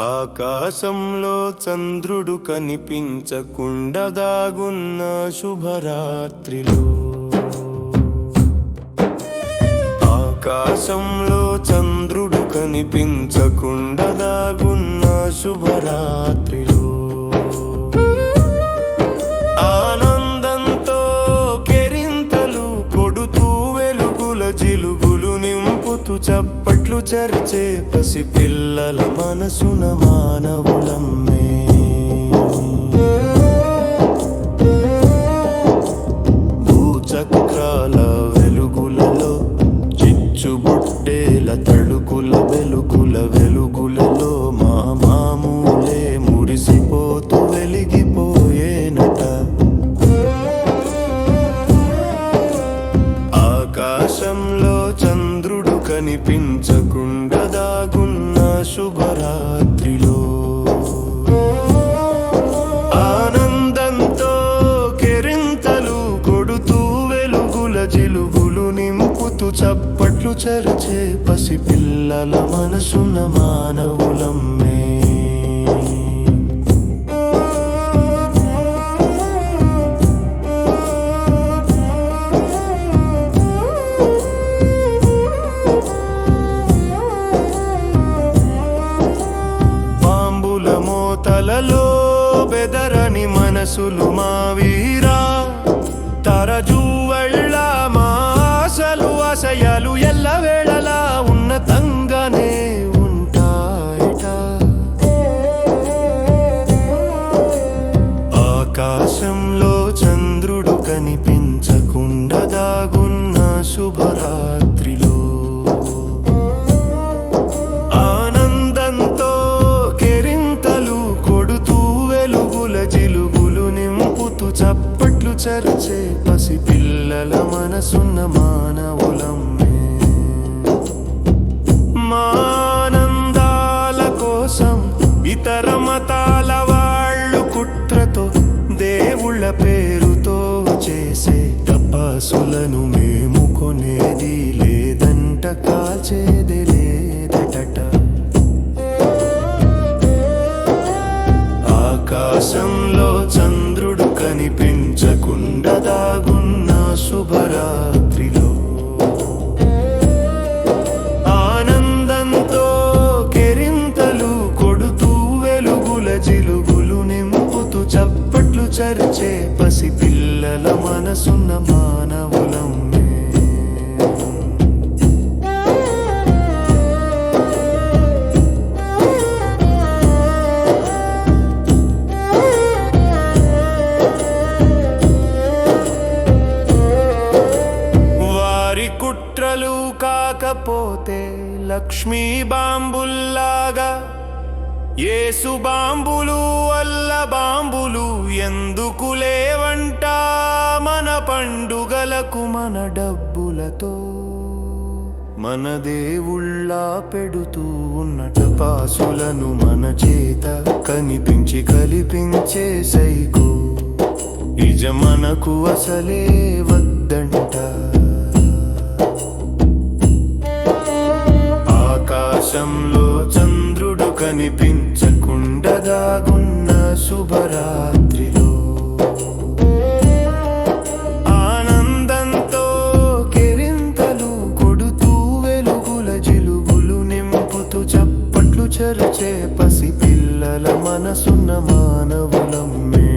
ఆకాశంలో చంద్రుడు కనిపించకుండా దాగున్న శుభరాత్రిలో. ఆకాశంలో చంద్రుడు కనిపించకుండా దాగున్న శుభరాత్రిలో. ఆనందంతో కెరింతలు కొడుతూ వెలుగుల జిలుగులు నింపుతూ చప్పట్లు చర్చే పసి పిల్లల మనసున మానవ కనిపించకుండా దాగున్న శుభరాత్రిలో. ఆనందంతో కెరింతలు కొడుతూ వెలుగుల జిలుగులు నింపుతూ చప్పట్లు చరిచే పసి పిల్లల మనసున్న మానవులమ్మే. మోతలలో బెదరని మనసులు మా వీరా. తరజువళ్ళ మాసలు ఆశయాలు ఎల్లవేళలా చప్పట్లు చరిచే పసి పిల్లల మనసున్న మానవులమ్మే. మానందాల కోసం ఇతర మతాల వాళ్ళు కుట్రతో దేవుళ్ళ పేరుతో చేసే తపస్సులను మేము కొనేది లేదంట కాచేది లేదట ఆకాశంలో చర్చే పసి పిల్లల మనసున్న మానవులం వారి కుట్రలు కాకపోతే లక్ష్మీ బాంబుల్లాగా ఏసు బాంబులు వల్ల బాంబులు ఎందుకు లేవంట? మన పండుగలకు మన డబ్బులతో మన దేవుళ్ళ పెడుతూ ఉన్న టపాసులను మన చేత కనిపించి కల్పించే సైకు. నిజ మనకు అసలే వద్దంట. ఆకాశంలో చంద్రుడు కనిపించకుండా దాగున్న శుభరాత్రిలో. ఆనందంతో కెరింతలు కొడుతూ వెలుగుల జిలుగులు నింపుతూ చప్పట్లు చరిచే పసి పిల్లల మనసున్న మానవులమ్మే.